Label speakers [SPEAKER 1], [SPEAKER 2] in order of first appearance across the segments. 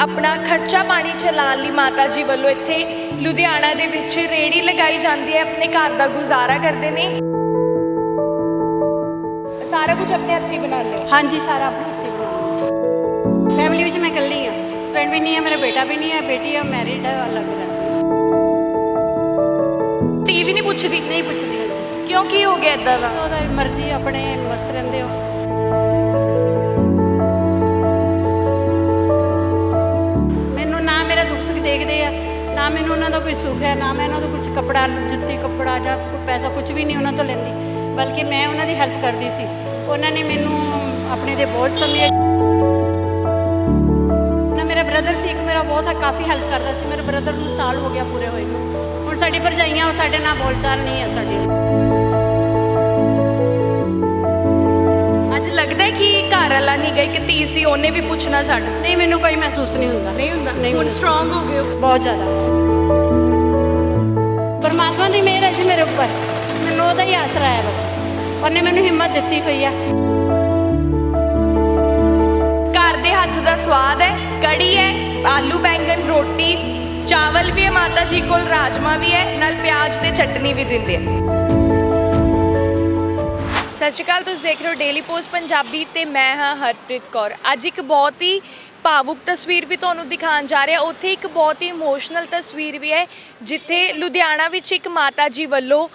[SPEAKER 1] ਆਪਣਾ ਖਰਚਾ ਪਾਣੀ ਚਲਾਉਣ ਲਈ ਮਾਤਾ ਜੀ ਵੱਲੋਂ ਇੱਥੇ ਲੁਧਿਆਣਾ ਦੇ ਵਿੱਚ ਰੇੜੀ ਲਗਾਈ ਜਾਂਦੀ ਹੈ ਆਪਣੇ ਘਰ ਦਾ ਗੁਜ਼ਾਰਾ ਕਰਦੇ ਨੇ। ਸਾਰਾ ਕੁਝ ਆਪਣੇ ਹੱਥੀਂ ਬਣਾਉਂਦੇ ਹੋ
[SPEAKER 2] ਹਾਂਜੀ ਸਾਰਾ ਆਪਣੇ ਹੱਥੀਂ ਬਣਾਉਂਦੀ ਫੈਮਿਲੀ ਵਿੱਚ ਮੈਂ ਇਕੱਲੀ ਹਾਂ। ਫਰੈਂਡ ਵੀ ਨਹੀਂ ਹੈ ਮੇਰਾ ਬੇਟਾ ਵੀ ਨਹੀਂ ਹੈ ਬੇਟੀ ਹੈ ਮੈਰਿਡ ਹੈ ਅਲੱਗ ਰਹਿੰਦੀ
[SPEAKER 1] ਟੀਵੀ ਨਹੀਂ ਪੁੱਛਦੀ?
[SPEAKER 2] ਨਹੀਂ ਪੁੱਛਦੀ
[SPEAKER 1] ਕਿਉਂ ਕੀ ਹੋ ਗਿਆ ਇਦਾਂ ਦਾ?
[SPEAKER 2] ਉਹਦਾ ਮਰਜ਼ੀ ਆਪਣੇ ਮਸਤ ਰਹਿੰਦੇ ਹੋ। ਦੇਖਦੇ ਆ। ਨਾ ਮੈਨੂੰ ਉਹਨਾਂ ਦਾ ਕੋਈ ਸੁੱਖ ਹੈ, ਨਾ ਮੈਂ ਉਹਨਾਂ ਤੋਂ ਕੁਝ ਕੱਪੜਾ, ਜੁੱਤੀ, ਕੱਪੜਾ ਜਾਂ ਪੈਸਾ ਕੁਝ ਵੀ ਨਹੀਂ ਉਹਨਾਂ ਤੋਂ ਲੈਂਦੀ। ਬਲਕਿ ਮੈਂ ਉਹਨਾਂ ਦੀ ਹੈਲਪ ਕਰਦੀ ਸੀ। ਉਹਨਾਂ ਨੇ ਮੈਨੂੰ ਆਪਣੇ ਦੇ ਬਹੁਤ ਸਮਝਿਆ। ਨਾ ਮੇਰਾ ਬ੍ਰਦਰ ਸੀ, ਇੱਕ ਮੇਰਾ ਬਹੁਤ ਕਾਫੀ ਹੈਲਪ ਕਰਦਾ ਸੀ। ਮੇਰੇ ਬ੍ਰਦਰ ਨੂੰ ਸਾਲ ਹੋ ਗਿਆ ਪੂਰੇ ਹੋਏ ਨੂੰ। ਹੁਣ ਸਾਡੀ ਭਰਜਾਈਆਂ ਉਹ ਸਾਡੇ ਨਾਲ ਬੋਲਚਾਲ ਨਹੀਂ ਹੈ ਸਾਡੀ।
[SPEAKER 1] ਲੱਗਦਾ ਹੈ ਕਿ ਘਰ ਵਾਲਾ ਨਹੀਂ ਗਈ ਕਿ ਧੀ ਸੀ ਉਹਨੇ ਵੀ ਪੁੱਛਣਾ ਛੱਡ।
[SPEAKER 2] ਨਹੀਂ ਮੈਨੂੰ ਕੋਈ ਮਹਿਸੂਸ ਨਹੀਂ ਹੁੰਦਾ।
[SPEAKER 1] ਨਹੀਂ ਹੁੰਦਾ।
[SPEAKER 2] ਨਹੀਂ
[SPEAKER 1] ਹੁਣ। ਸਟਰੋਂਗ ਹੋ ਗਏ ਹੋ।
[SPEAKER 2] ਬਹੁਤ ਜ਼ਿਆਦਾ। ਪਰਮਾਤਮਾ ਦੀ ਮਿਹਰ ਹੈ ਜੀ ਮੇਰੇ ਉੱਪਰ। ਮੈਨੂੰ ਉਹਦਾ ਹੀ ਆਸਰਾ ਹੈ ਬਸ। ਉਹਨੇ ਮੈਨੂੰ ਹਿੰਮਤ ਦਿੱਤੀ ਹੋਈ ਆ।
[SPEAKER 1] ਘਰ ਦੇ ਹੱਥ ਦਾ ਸਵਾਦ ਹੈ ਕੜੀ ਹੈ ਆਲੂ ਬੈਂਗਨ ਰੋਟੀ ਚਾਵਲ ਵੀ ਹੈ ਮਾਤਾ ਜੀ ਕੋਲ ਰਾਜਮਾ ਵੀ ਹੈ ਨਾਲ ਪਿਆਜ਼ ਤੇ ਚਟਨੀ ਵੀ ਦਿੰਦੇ ਆ। ਸਤਿ ਸ਼੍ਰੀ ਅਕਾਲ, ਤੁਸੀਂ ਦੇਖ ਰਹੇ ਹੋ ਡੇਲੀ ਪੋਸਟ ਪੰਜਾਬੀ ਤੇ ਮੈਂ ਹਾਂ ਹਰਪ੍ਰੀਤ ਕੌਰ। ਅੱਜ ਇੱਕ ਬਹੁਤ ਹੀ ਭਾਵੁਕ ਤਸਵੀਰ ਵੀ ਤੁਹਾਨੂੰ ਦਿਖਾਉਣ ਜਾ ਰਿਹਾ। ਉੱਥੇ ਇੱਕ ਬਹੁਤ ਹੀ ਇਮੋਸ਼ਨਲ ਤਸਵੀਰ ਵੀ ਹੈ, ਜਿੱਥੇ ਲੁਧਿਆਣਾ ਵਿੱਚ ਇੱਕ ਮਾਤਾ ਜੀ ਵੱਲੋਂ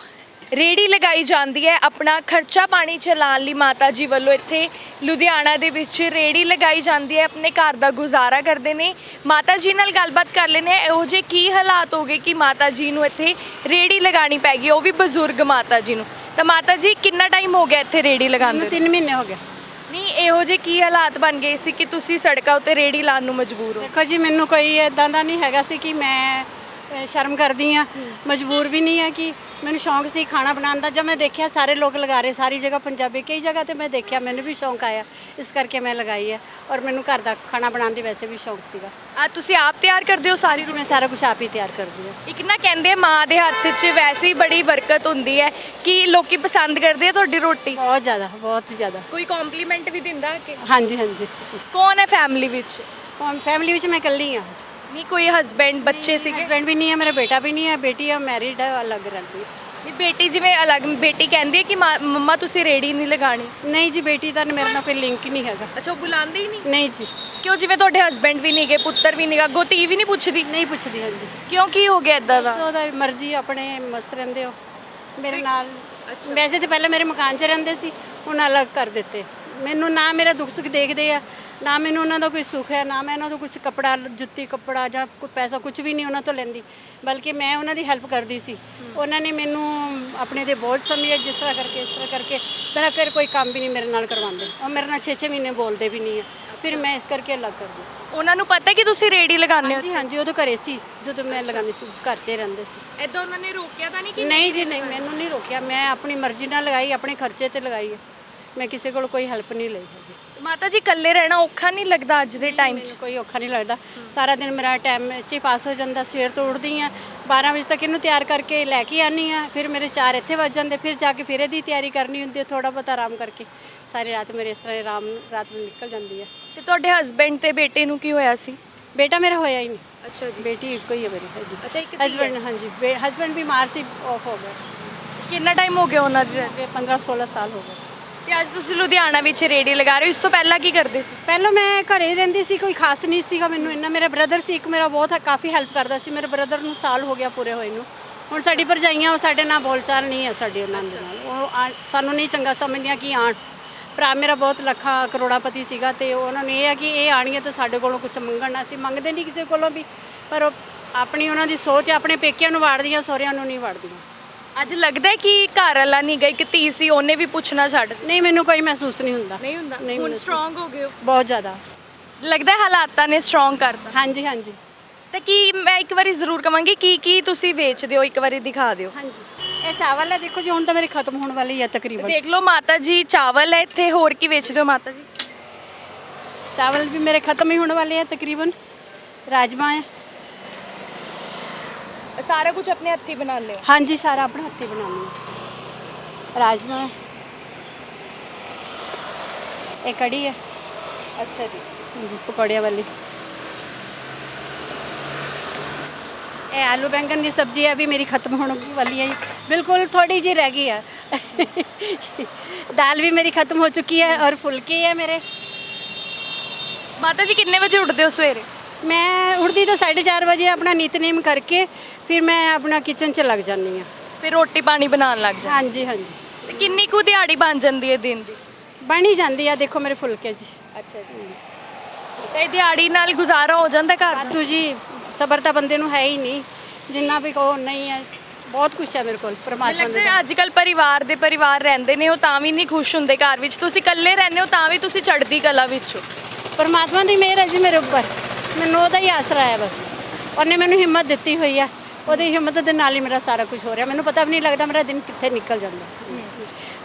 [SPEAKER 1] ਰੇੜੀ ਲਗਾਈ ਜਾਂਦੀ ਹੈ। ਆਪਣਾ ਖਰਚਾ ਪਾਣੀ ਚਲਾਉਣ ਲਈ ਮਾਤਾ ਜੀ ਵੱਲੋਂ ਇੱਥੇ ਲੁਧਿਆਣਾ ਦੇ ਵਿੱਚ ਰੇੜੀ ਲਗਾਈ ਜਾਂਦੀ ਹੈ। ਆਪਣੇ ਘਰ ਦਾ ਗੁਜ਼ਾਰਾ ਕਰਦੇ ਨੇ। ਮਾਤਾ ਜੀ ਨਾਲ ਗੱਲਬਾਤ ਕਰ ਲੈਂਦੇ ਹਾਂ। ਇਹੋ ਜਿਹੇ ਕੀ ਹਾਲਾਤ ਹੋ ਗਏ ਕਿ ਮਾਤਾ ਜੀ ਨੂੰ ਇੱਥੇ ਰੇੜੀ ਲਗਾਣੀ ਪੈ ਗਈ ਉਹ ਵੀ ਬਜ਼ੁਰਗ ਮਾਤਾ ਜੀ ਨੂੰ। ਤਾਂ ਮਾਤਾ ਜੀ ਕਿੰਨਾ ਟਾਈਮ ਹੋ ਗਿਆ ਇੱਥੇ ਰੇੜੀ ਲਗਾਉਂਦੇ
[SPEAKER 2] ਮੈਨੂੰ 3 ਮਹੀਨੇ ਹੋ ਗਏ।
[SPEAKER 1] ਨਹੀਂ ਇਹੋ ਜਿਹੇ ਕੀ ਹਾਲਾਤ ਬਣ ਗਏ ਸੀ ਕਿ ਤੁਸੀਂ ਸੜਕਾਂ ਉੱਤੇ ਰੇੜੀ ਲਾਉਣ ਨੂੰ ਮਜਬੂਰ ਹੋ?
[SPEAKER 2] ਦੇਖੋ ਜੀ ਮੈਨੂੰ ਕੋਈ ਇਦਾਂ ਦਾ ਨਹੀਂ ਹੈਗਾ ਸੀ ਕਿ ਮੈਂ ਸ਼ਰਮ ਕਰਦੀ ਆ। ਮਜਬੂਰ ਵੀ ਨਹੀਂ ਆ ਕਿ ਮੈਨੂੰ ਸ਼ੌਂਕ ਸੀ ਖਾਣਾ ਬਣਾਉਣ ਦਾ। ਜਦ ਮੈਂ ਦੇਖਿਆ ਸਾਰੇ ਲੋਕ ਲਗਾ ਰਹੇ ਸਾਰੀ ਜਗ੍ਹਾ ਪੰਜਾਬੀ ਕਈ ਜਗ੍ਹਾ ਤੇ ਮੈਂ ਦੇਖਿਆ ਮੈਨੂੰ ਵੀ ਸ਼ੌਂਕ ਆਇਆ। ਇਸ ਕਰਕੇ ਮੈਂ ਲਗਾਈ ਹੈ ਔਰ ਮੈਨੂੰ ਘਰ ਦਾ ਖਾਣਾ ਬਣਾਉਣ ਦੀ ਵੈਸੇ ਵੀ ਸ਼ੌਂਕ ਸੀਗਾ।
[SPEAKER 1] ਆ ਤੁਸੀਂ ਆਪ ਤਿਆਰ ਕਰਦੇ ਹੋ ਸਾਰੀ
[SPEAKER 2] ਮੈਂ ਸਾਰਾ ਕੁਝ ਆਪ ਹੀ ਤਿਆਰ ਕਰਦੀ ਹਾਂ।
[SPEAKER 1] ਇੱਕ ਨਾ ਕਹਿੰਦੇ ਆ, ਮਾਂ ਦੇ ਹੱਥ 'ਚ ਵੈਸੇ ਹੀ ਬੜੀ ਬਰਕਤ ਹੁੰਦੀ ਹੈ ਕਿ ਲੋਕੀ ਪਸੰਦ ਕਰਦੇ ਆ ਤੁਹਾਡੀ ਰੋਟੀ।
[SPEAKER 2] ਬਹੁਤ ਜ਼ਿਆਦਾ ਬਹੁਤ ਜ਼ਿਆਦਾ।
[SPEAKER 1] ਕੋਈ ਕੰਪਲੀਮੈਂਟ ਵੀ ਦਿੰਦਾ ਕਿ
[SPEAKER 2] ਹਾਂਜੀ ਹਾਂਜੀ।
[SPEAKER 1] ਕੌਣ ਹੈ ਫੈਮਿਲੀ ਵਿੱਚ?
[SPEAKER 2] ਫੈਮਿਲੀ ਵਿੱਚ ਮੈਂ ਇਕੱਲੀ ਹਾਂ
[SPEAKER 1] ਨਹੀਂ ਕੋਈ ਹਸਬੈਂਡ ਬੱਚੇ ਸੀਗੇ?
[SPEAKER 2] ਹਸਬੈਂਡ ਵੀ ਨਹੀਂ ਹੈ ਮੇਰਾ ਬੇਟਾ ਵੀ ਨਹੀਂ ਹੈ ਬੇਟੀ ਹੈ ਮੈਰਿਡ ਹੈ ਅਲੱਗ ਰਹਿੰਦੀ ਹੈ
[SPEAKER 1] ਨਹੀਂ ਬੇਟੀ ਜਿਵੇਂ ਅਲੱਗ ਬੇਟੀ ਕਹਿੰਦੀ ਹੈ ਕਿ ਮਾਂ- ਮੰਮਾ ਤੁਸੀਂ ਰੇੜੀ ਨਹੀਂ ਲਗਾਣੀ?
[SPEAKER 2] ਨਹੀਂ ਜੀ ਬੇਟੀ ਦਾ ਮੇਰੇ ਨਾਲ ਕੋਈ ਲਿੰਕ ਹੀ ਨਹੀਂ ਹੈਗਾ।
[SPEAKER 1] ਅੱਛਾ ਉਹ ਬੁਲਾਉਂਦੇ ਹੀ ਨਹੀਂ?
[SPEAKER 2] ਨਹੀਂ ਜੀ।
[SPEAKER 1] ਕਿਉਂ ਜਿਵੇਂ ਤੁਹਾਡੇ ਹਸਬੈਂਡ ਵੀ ਨਹੀਂਗੇ ਪੁੱਤਰ ਵੀ ਨਹੀਂਗਾ ਗੋਤੀ ਵੀ ਨਹੀਂ ਪੁੱਛਦੀ?
[SPEAKER 2] ਨਹੀਂ ਪੁੱਛਦੀ ਹਾਂਜੀ
[SPEAKER 1] ਕਿਉਂ ਕੀ ਹੋ ਗਿਆ ਇਦਾਂ ਦਾ?
[SPEAKER 2] ਉਹਦਾ ਮਰਜ਼ੀ ਆਪਣੇ ਮਸਤ ਰਹਿੰਦੇ ਹੋ। ਮੇਰੇ ਨਾਲ ਵੈਸੇ ਤਾਂ ਪਹਿਲਾਂ ਮੇਰੇ ਮਕਾਨ 'ਚ ਰਹਿੰਦੇ ਸੀ ਹੁਣ ਅਲੱਗ ਕਰ ਦਿੱਤੇ। ਮੈਨੂੰ ਨਾ ਮੇਰਾ ਦੁੱਖ ਸੁੱਖ ਦੇਖਦੇ ਆ ਨਾ ਮੈਨੂੰ ਉਹਨਾਂ ਦਾ ਕੋਈ ਸੁੱਖ ਹੈ ਨਾ ਮੈਂ ਉਹਨਾਂ ਤੋਂ ਕੁਝ ਕੱਪੜਾ ਜੁੱਤੀ ਕੱਪੜਾ ਜਾਂ ਕੋਈ ਪੈਸਾ ਕੁਝ ਵੀ ਨਹੀਂ ਉਹਨਾਂ ਤੋਂ ਲੈਂਦੀ। ਬਲਕਿ ਮੈਂ ਉਹਨਾਂ ਦੀ ਹੈਲਪ ਕਰਦੀ ਸੀ। ਉਹਨਾਂ ਨੇ ਮੈਨੂੰ ਆਪਣੇ ਦੇ ਬੋਝ ਸਮਝਿਆ ਜਿਸ ਤਰ੍ਹਾਂ ਕਰਕੇ ਇਸ ਤਰ੍ਹਾਂ ਕਰਕੇ ਮੇਰਾ ਫਿਰ ਕੋਈ ਕੰਮ ਵੀ ਨਹੀਂ ਮੇਰੇ ਨਾਲ ਕਰਵਾਉਂਦੇ। ਉਹ ਮੇਰੇ ਨਾਲ 6-6 ਮਹੀਨੇ ਬੋਲਦੇ ਵੀ ਨਹੀਂ ਆ। ਫਿਰ ਮੈਂ ਇਸ ਕਰਕੇ ਅਲੱਗ ਕਰ ਦਿੱਤੀ।
[SPEAKER 1] ਉਹਨਾਂ ਨੂੰ ਪਤਾ ਕਿ ਤੁਸੀਂ ਰੇੜੀ ਲਗਾਉਂਦੇ ਹੋ?
[SPEAKER 2] ਹਾਂਜੀ ਹਾਂਜੀ ਉਦੋਂ ਘਰੇ ਸੀ ਜਦੋਂ ਮੈਂ ਲਗਾਉਂਦੀ ਸੀ ਘਰ 'ਚ ਹੀ ਰਹਿੰਦੇ ਸੀ।
[SPEAKER 1] ਇਦਾਂ ਉਹਨਾਂ ਨੇ ਰੋਕਿਆ ਤਾਂ ਨਹੀਂ ਕਿ?
[SPEAKER 2] ਨਹੀਂ ਜੀ ਨਹੀਂ ਮੈਨੂੰ ਨਹੀਂ ਰੋਕਿਆ। ਮੈਂ ਆਪਣੀ ਮਰਜ਼ੀ ਨਾਲ ਲਗਾਈ ਆਪਣੇ ਖਰਚੇ ਤੇ ਲਗਾਈ ਹੈ ਮੈਂ ਕਿਸੇ ਕੋਲ ਕੋਈ ਹੈਲਪ ਨਹੀਂ ਲਈ ਹੈਗੀ।
[SPEAKER 1] ਮਾਤਾ ਜੀ ਇਕੱਲੇ ਰਹਿਣਾ ਔਖਾ ਨਹੀਂ ਲੱਗਦਾ ਅੱਜ ਦੇ ਟਾਈਮ 'ਚ?
[SPEAKER 2] ਕੋਈ ਔਖਾ ਨਹੀਂ ਲੱਗਦਾ। ਸਾਰਾ ਦਿਨ ਮੇਰਾ ਟਾਈਮ ਚ ਹੀ ਪਾਸ ਹੋ ਜਾਂਦਾ ਸਵੇਰ ਤੋਂ ਉੱਠਦੀ ਆ 12 ਵਜੇ ਤੱਕ ਇਹਨੂੰ ਤਿਆਰ ਕਰਕੇ ਲੈ ਕੇ ਆਨੀ ਆ ਫਿਰ ਮੇਰੇ 4 ਇੱਥੇ ਵੱਜ ਜਾਂਦੇ ਫਿਰ ਜਾ ਕੇ ਫਿਰ ਇਹਦੀ ਤਿਆਰੀ ਕਰਨੀ ਹੁੰਦੀ ਹੈ ਥੋੜਾ ਬਹੁਤਾ ਆਰਾਮ ਕਰਕੇ। ਸਾਰੀ ਰਾਤ ਮੇਰੇ ਇਸ ਤਰ੍ਹਾਂ ਹੀ ਆਰਾਮ ਰਾਤ ਨੂੰ ਨਿਕਲ ਜਾਂਦੀ ਹੈ।
[SPEAKER 1] ਤੇ ਤੁਹਾਡੇ ਹਸਬੈਂਡ ਤੇ ਬੇਟੇ ਨੂੰ ਕੀ ਹੋਇਆ ਸੀ?
[SPEAKER 2] ਬੇਟਾ ਮੇਰਾ ਹੋਇਆ ਹੀ ਨਹੀਂ।
[SPEAKER 1] ਅੱਛਾ ਜੀ।
[SPEAKER 2] ਬੇਟੀ ਇੱਕੋ ਹੀ ਹੈ ਮੇਰੀ ਹਾਂਜੀ।
[SPEAKER 1] ਅੱਛਾ ਇੱਕ।
[SPEAKER 2] ਹਸਬੈਂਡ ਹਾਂਜੀ। ਹਸਬੈਂਡ ਬਿਮਾਰ ਸੀ ਆਫ ਹੋ ਗਿਆ।
[SPEAKER 1] ਕਿੰਨਾ ਟਾਈਮ ਹੋ ਗਿਆ ਉਹਨਾਂ ਦੀ death?
[SPEAKER 2] ਅੱਗੇ 15 16 ਸਾਲ ਹੋ ਗਏ।
[SPEAKER 1] ਤੇ ਅੱਜ ਤੁਸੀਂ ਲੁਧਿਆਣਾ ਵਿੱਚ ਰੇੜੀ ਲਗਾ ਰਹੇ ਹੋ। ਇਸ ਤੋਂ ਪਹਿਲਾਂ ਕੀ ਕਰਦੇ ਸੀ?
[SPEAKER 2] ਪਹਿਲਾਂ ਮੈਂ ਘਰੇ ਹੀ ਰਹਿੰਦੀ ਸੀ ਕੋਈ ਖਾਸ ਨਹੀਂ ਸੀਗਾ ਮੈਨੂੰ ਇੰਨਾ। ਮੇਰਾ ਬ੍ਰਦਰ ਸੀ ਇੱਕ ਮੇਰਾ ਬਹੁਤ ਕਾਫੀ ਹੈਲਪ ਕਰਦਾ ਸੀ। ਮੇਰੇ ਬ੍ਰਦਰ ਨੂੰ ਸਾਲ ਹੋ ਗਿਆ ਪੂਰੇ ਹੋਏ ਨੂੰ। ਹੁਣ ਸਾਡੀ ਭਰਜਾਈਆਂ ਉਹ ਸਾਡੇ ਨਾਲ ਬੋਲਚਾਲ ਨਹੀਂ ਹੈ ਸਾਡੇ ਉਹਨਾਂ ਦੇ ਨਾਲ। ਉਹ ਆ- ਸਾਨੂੰ ਨਹੀਂ ਚੰਗਾ ਸਮਝਦੀਆਂ ਕਿ ਆਣ ਭਰਾ ਮੇਰਾ ਬਹੁਤ ਲੱਖਾਂ ਕਰੋੜਾਪਤੀ ਸੀਗਾ ਤੇ ਉਹਨਾਂ ਨੂੰ ਇਹ ਆ ਕਿ ਇਹ ਆਣੀਆਂ ਤਾਂ ਸਾਡੇ ਕੋਲੋਂ ਕੁਝ ਮੰਗਣਾ ਸੀ ਮੰਗਦੇ ਨਹੀਂ ਕਿਸੇ ਕੋਲੋਂ ਵੀ ਪਰ ਉਹ ਆਪਣੀ ਉਹਨਾਂ ਦੀ ਸੋਚ ਹੈ, ਆਪਣੇ ਪੇਕਿਆਂ ਨੂੰ ਵਾੜਦੀਆਂ ਸਹੁਰਿਆਂ ਨੂੰ ਨਹੀਂ ਵਾੜਦੀਆਂ।
[SPEAKER 1] ਅੱਜ ਲੱਗਦਾ ਹੈ ਕਿ ਘਰ ਵਾਲਾ ਨਹੀਂ ਗਈ ਕਿ ਧੀ ਸੀ ਉਹਨੇ ਵੀ ਪੁੱਛਣਾ ਛੱਡ ਦਿੱਤਾ।
[SPEAKER 2] ਨਹੀਂ ਮੈਨੂੰ ਕੋਈ ਮਹਿਸੂਸ ਨਹੀਂ ਹੁੰਦਾ।
[SPEAKER 1] ਨਹੀਂ ਹੁੰਦਾ?
[SPEAKER 2] ਨਹੀਂ
[SPEAKER 1] ਹੁਣ
[SPEAKER 2] ਮੈਨੂੰ-
[SPEAKER 1] ਸਟਰੋਂਗ ਹੋ ਗਏ ਹੋ?
[SPEAKER 2] ਬਹੁਤ ਜ਼ਿਆਦਾ।
[SPEAKER 1] ਲੱਗਦਾ ਹੈ ਹਾਲਾਤਾਂ ਨੇ ਸਟਰੋਂਗ ਕਰਤਾ।
[SPEAKER 2] ਹਾਂਜੀ ਹਾਂਜੀ।
[SPEAKER 1] ਤੇ ਕੀ ਮੈਂ ਇੱਕ ਵਾਰੀ ਜ਼ਰੂਰ ਕਵਾਂਗੀ ਕੀ ਕੀ ਤੁਸੀਂ ਵੇਚਦੇ ਹੋ? ਇੱਕ ਵਾਰੀ ਦਿਖਾ ਦਿਓ।
[SPEAKER 2] ਹਾਂਜੀ। ਇਹ ਚਾਵਲ ਹੈ ਦੇਖੋ ਜੀ ਹੁਣ ਤਾਂ ਮੇਰੇ ਖਤਮ ਹੋਣ ਵਾਲੀ ਹੈ ਤਕਰੀਬਨ।
[SPEAKER 1] ਦੇਖ ਲਓ ਮਾਤਾ ਜੀ ਚਾਵਲ ਹੈ ਇੱਥੇ ਹੋਰ ਕੀ ਵੇਚਦੇ ਹੋ ਮਾਤਾ ਜੀ
[SPEAKER 2] ਚਾਵਲ ਵੀ ਮੇਰੇ ਖਤਮ ਹੀ ਹੋਣ ਵਾਲੇ ਆ ਤਕਰੀਬਨ। ਰਾਜਮਾ ਹੈ।
[SPEAKER 1] ਸਾਰਾ ਕੁਝ ਆਪਣੇ ਹੱਥੀਂ ਬਣਾਉਂਦੇ ਹੋ?
[SPEAKER 2] ਹਾਂਜੀ ਸਾਰਾ ਆਪਣੇ ਹੱਥੀਂ ਬਣਾਉਂਦੀ ਹਾਂ। ਰਾਜਮਾ। ਇਹ ਕੜੀ ਹੈ।
[SPEAKER 1] ਅੱਛਾ ਜੀ।
[SPEAKER 2] ਹਾਂਜੀ ਪਕੌੜਿਆਂ ਵਾਲੀ। ਇਹ ਆਲੂ ਬੈਂਗਨ ਦੀ ਸਬਜ਼ੀ ਹੈ ਵੀ ਮੇਰੀ ਖਤਮ ਹੋਣ ਵਾਲੀ ਹੈ ਜੀ। ਬਿਲਕੁਲ ਥੋੜੀ ਜੀ ਰਹਿ ਗਈ ਹੈ। ਦਾਲ ਵੀ ਮੇਰੀ ਖਤਮ ਹੋ ਚੁੱਕੀ ਹੈ ਔਰ ਫੁਲਕੇ ਹੈ ਮੇਰੇ।
[SPEAKER 1] ਮਾਤਾ ਜੀ ਕਿੰਨੇ ਵਜੇ ਉੱਠਦੇ ਹੋ ਸਵੇਰੇ?
[SPEAKER 2] ਮੈਂ ਉੱਠਦੀ ਤਾਂ 4:30 ਵਜੇ ਆਪਣਾ ਨਿਤਨੇਮ ਕਰਕੇ ਫਿਰ ਮੈਂ ਆਪਣਾ ਕਿਚਨ 'ਚ ਲੱਗ ਜਾਂਦੀ ਹਾਂ।
[SPEAKER 1] ਫਿਰ ਰੋਟੀ ਪਾਣੀ ਬਣਾਉਣ ਲੱਗ ਜਾਂਦੇ।
[SPEAKER 2] ਹਾਂਜੀ ਹਾਂਜੀ।
[SPEAKER 1] ਤੇ ਕਿੰਨੀ ਕੁ ਦਿਹਾੜੀ ਬਣ ਜਾਂਦੀ ਹੈ ਦਿਨ ਦੀ?
[SPEAKER 2] ਬਣ ਹੀ ਜਾਂਦੀ ਆ ਦੇਖੋ ਮੇਰੇ ਫੁਲਕੇ ਜੀ।
[SPEAKER 1] ਅੱਛਾ ਜੀ। ਤੇ ਦਿਹਾੜੀ ਨਾਲ ਗੁਜ਼ਾਰਾ ਹੋ ਜਾਂਦਾ ਘਰ ਦਾ?
[SPEAKER 2] ਵਾਧੂ ਜੀ ਸਬਰ ਤਾਂ ਬੰਦੇ ਨੂੰ ਹੈ ਹੀ ਨਹੀਂ। ਜਿੰਨਾ ਵੀ ਕਹੋ ਨਹੀਂ ਹੈ ਬਹੁਤ ਕੁਛ ਹੈ ਮੇਰੇ ਕੋਲ
[SPEAKER 1] ਮੈਨੂੰ
[SPEAKER 2] ਪਰਮਾਤਮਾ
[SPEAKER 1] ਲੱਗਦਾ
[SPEAKER 2] ਦੇ
[SPEAKER 1] ਹੈ ਅੱਜ ਕੱਲ ਪਰਿਵਾਰ ਦੇ ਪਰਿਵਾਰ ਰਹਿੰਦੇ ਨੇ ਉਹ ਤਾਂ ਵੀ ਨਹੀਂ ਖੁਸ਼ ਹੁੰਦੇ ਘਰ ਵਿੱਚ। ਤੁਸੀਂ ਇਕੱਲੇ ਰਹਿੰਦੇ ਹੋ ਤਾਂ ਵੀ ਤੁਸੀਂ ਚੜ੍ਹਦੀ ਕਲਾ ਵਿੱਚ। ਹੋ
[SPEAKER 2] ਪਰਮਾਤਮਾ ਦੀ ਮਿਹਰ ਹੈ ਜੀ ਮੇਰੇ ਉੱਪਰ। ਮੈਨੂੰ ਉਹਦਾ ਹੀ ਆਸਰਾ ਹੈ ਬਸ। ਉਹਨੇ ਮੈਨੂੰ ਹਿੰਮਤ ਦਿੱਤੀ ਹੋਈ ਹੈ ਉਹਦੀ ਹਿੰਮਤ ਦੇ ਨਾਲ ਹੀ ਮੇਰਾ ਸਾਰਾ ਕੁਝ ਹੋ ਰਿਹਾ। ਮੈਨੂੰ ਪਤਾ ਵੀ ਨਹੀਂ ਲੱਗਦਾ ਮੇਰਾ ਦਿਨ ਕਿੱਥੇ ਨਿਕਲ ਜਾਂਦਾ।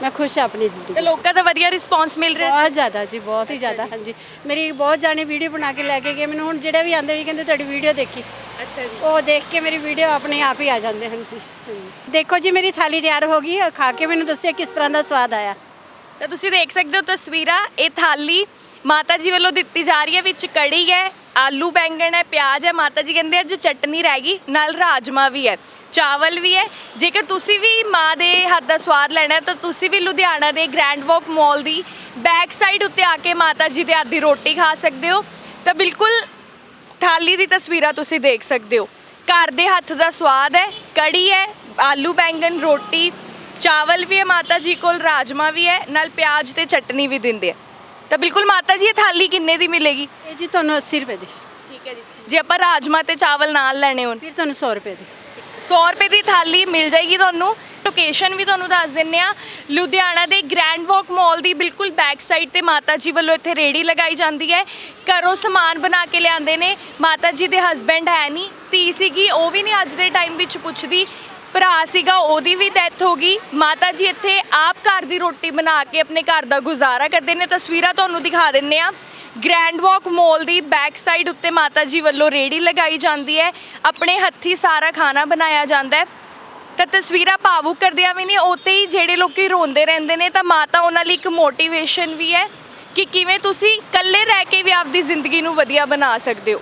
[SPEAKER 2] ਮੈਂ ਖੁਸ਼ ਹਾਂ ਆਪਣੀ
[SPEAKER 1] ਤੇ
[SPEAKER 2] ਜ਼ਿੰਦਗੀ
[SPEAKER 1] ਲੋਕਾਂ ਦਾ ਵਧੀਆ ਰਿਸਪੌਂਸ ਮਿਲ ਰਿਹਾ।
[SPEAKER 2] ਬਹੁਤ ਜ਼ਿਆਦਾ ਜੀ ਬਹੁਤ ਹੀ ਜ਼ਿਆਦਾ ਹਾਂਜੀ। ਮੇਰੀ ਬਹੁਤ ਜਾਣੇ ਵੀਡੀਓ ਬਣਾ ਕੇ ਲੈ ਕੇ ਗਏ। ਮੈਨੂੰ ਹੁਣ ਜਿਹੜੇ ਵੀ ਆਉਂਦੇ ਵੀ ਕਹਿੰਦੇ ਤੁਹਾਡੀ ਵੀਡੀਓ ਦੇਖੀ।
[SPEAKER 1] ਅੱਛਾ ਜੀ।
[SPEAKER 2] ਉਹ ਦੇਖ ਕੇ ਮੇਰੀ ਵੀਡੀਓ ਆਪਣੇ ਆਪ ਹੀ ਆ ਜਾਂਦੇ ਹਨ ਜੀ। ਦੇਖੋ ਜੀ ਮੇਰੀ ਥਾਲੀ ਤਿਆਰ ਹੋ ਗਈ ਹੈ। ਖਾ ਕੇ ਮੈਨੂੰ ਦੱਸਿਆ ਕਿਸ ਤਰ੍ਹਾਂ ਦਾ ਸਵਾਦ ਆਇਆ।
[SPEAKER 1] ਤਾਂ ਤੁਸੀਂ ਦੇਖ ਸਕਦੇ ਹੋ ਤਸਵੀਰਾਂ। ਇਹ ਥਾਲੀ ਮਾਤਾ ਜੀ ਵੱਲੋਂ ਦਿੱਤੀ ਜਾ ਰਹੀ ਹੈ ਵਿੱਚ ਕੜੀ ਹੈ ਆਲੂ ਬੈਂਗਣ ਹੈ, ਪਿਆਜ਼ ਹੈ, ਮਾਤਾ ਜੀ ਕਹਿੰਦੇ ਅੱਜ ਚਟਨੀ ਰਹਿ ਗਈ, ਨਾਲ ਰਾਜਮਾ ਵੀ ਹੈ, ਚਾਵਲ ਵੀ ਹੈ। ਜੇਕਰ ਤੁਸੀਂ ਵੀ ਮਾਂ ਦੇ ਹੱਥ ਦਾ ਸਵਾਦ ਲੈਣਾ ਹੈ, ਤਾਂ ਤੁਸੀਂ ਵੀ ਲੁਧਿਆਣਾ ਦੇ ਗ੍ਰੈਂਡ ਵਾਕ ਮਾਲ ਦੀ ਬੈਕ ਸਾਈਡ ਉੱਤੇ ਆ ਕੇ ਮਾਤਾ ਜੀ ਦੇ ਹੱਥ ਦੀ ਰੋਟੀ ਖਾ ਸਕਦੇ ਹੋ। ਤਾਂ ਬਿਲਕੁਲ ਥਾਲੀ ਦੀ ਤਸਵੀਰਾਂ ਤੁਸੀਂ ਦੇਖ ਸਕਦੇ ਹੋ। ਘਰ ਦੇ ਹੱਥ ਦਾ ਸਵਾਦ ਹੈ, ਕੜੀ ਹੈ, ਆਲੂ ਬੈਂਗਣ, ਰੋਟੀ, ਚਾਵਲ ਵੀ ਹੈ, ਮਾਤਾ ਜੀ ਕੋਲ, ਰਾਜਮਾ ਵੀ ਹੈ, ਨਾਲ ਪਿਆਜ਼ ਤੇ ਚਟਨੀ ਵੀ ਦਿੰਦੇ ਆ। ਤਾਂ ਬਿਲਕੁਲ ਮਾਤਾ ਜੀ ਇਹ ਥਾਲੀ ਕਿੰਨੇ ਦੀ ਮਿਲੇਗੀ?
[SPEAKER 2] ਇਹ ਜੀ ਤੁਹਾਨੂੰ 80 ਰੁਪਏ ਦੀ।
[SPEAKER 1] ਠੀਕ ਹੈ ਜੀ। ਜੇ ਆਪਾਂ ਰਾਜਮਾ ਤੇ ਚਾਵਲ ਨਾਲ ਲੈਣੇ ਹੋਣ।
[SPEAKER 2] ਫਿਰ ਤੁਹਾਨੂੰ 100 ਰੁਪਏ ਦੀ।
[SPEAKER 1] 100 ਰੁਪਏ ਦੀ ਥਾਲੀ ਮਿਲ ਜਾਏਗੀ ਤੁਹਾਨੂੰ। ਲੋਕੇਸ਼ਨ ਵੀ ਤੁਹਾਨੂੰ ਦੱਸ ਦਿੰਨੇ ਆ ਲੁਧਿਆਣਾ ਦੇ ਗ੍ਰੈਂਡ ਵਾਕ ਮਾਲ ਦੀ ਬਿਲਕੁਲ ਬੈਕ ਸਾਈਡ ਤੇ ਮਾਤਾ ਜੀ ਵੱਲੋਂ ਇੱਥੇ ਰੇੜੀ ਲਗਾਈ ਜਾਂਦੀ ਹੈ। ਘਰੋਂ ਸਮਾਨ ਬਣਾ ਕੇ ਲਿਆਂਦੇ ਨੇ। ਮਾਤਾ ਜੀ ਦੇ ਹਸਬੈਂਡ ਹੈ ਨਹੀਂ। ਧੀ ਸੀਗੀ ਉਹ ਵੀ ਨਹੀਂ ਅੱਜ ਦੇ ਟਾਈਮ ਵਿੱਚ ਪੁੱਛਦੀ। ਭਰਾ ਸੀਗਾ, ਉਹਦੀ ਵੀ ਡੈਥ ਹੋ ਗਈ। ਮਾਤਾ ਜੀ ਇੱਥੇ ਆਪ ਘਰ ਦੀ ਰੋਟੀ ਬਣਾ ਕੇ ਆਪਣੇ ਘਰ ਦਾ ਗੁਜ਼ਾਰਾ ਕਰਦੇ ਨੇ। ਤਸਵੀਰਾਂ ਤੁਹਾਨੂੰ ਦਿਖਾ ਦਿੰਨੇ ਆ। ਗ੍ਰੈਂਡ ਵਾਕ ਮੋਲ ਦੀ ਬੈਕ ਸਾਈਡ ਉੱਤੇ ਮਾਤਾ ਜੀ ਵੱਲੋਂ ਰੇੜੀ ਲਗਾਈ ਜਾਂਦੀ ਹੈ। ਆਪਣੇ ਹੱਥੀ ਸਾਰਾ ਖਾਣਾ ਬਣਾਇਆ ਜਾਂਦਾ ਹੈ। ਤਾਂ ਤਸਵੀਰਾਂ ਭਾਵੁਕ ਕਰਦਿਆਂ ਵੀ ਨੇ, ਉੱਥੇ ਹੀ ਜਿਹੜੇ ਲੋਕੀ ਰੋਂਦੇ ਰਹਿੰਦੇ ਨੇ, ਤਾਂ ਮਾਤਾ ਉਹਨਾਂ ਲਈ ਇੱਕ ਮੋਟੀਵੇਸ਼ਨ ਵੀ ਹੈ ਕਿ ਕਿਵੇਂ ਤੁਸੀਂ ਇਕੱਲੇ ਰਹਿ ਕੇ ਵੀ ਆਪਦੀ ਜ਼ਿੰਦਗੀ ਨੂੰ ਵਧੀਆ ਬਣਾ ਸਕਦੇ ਹੋ।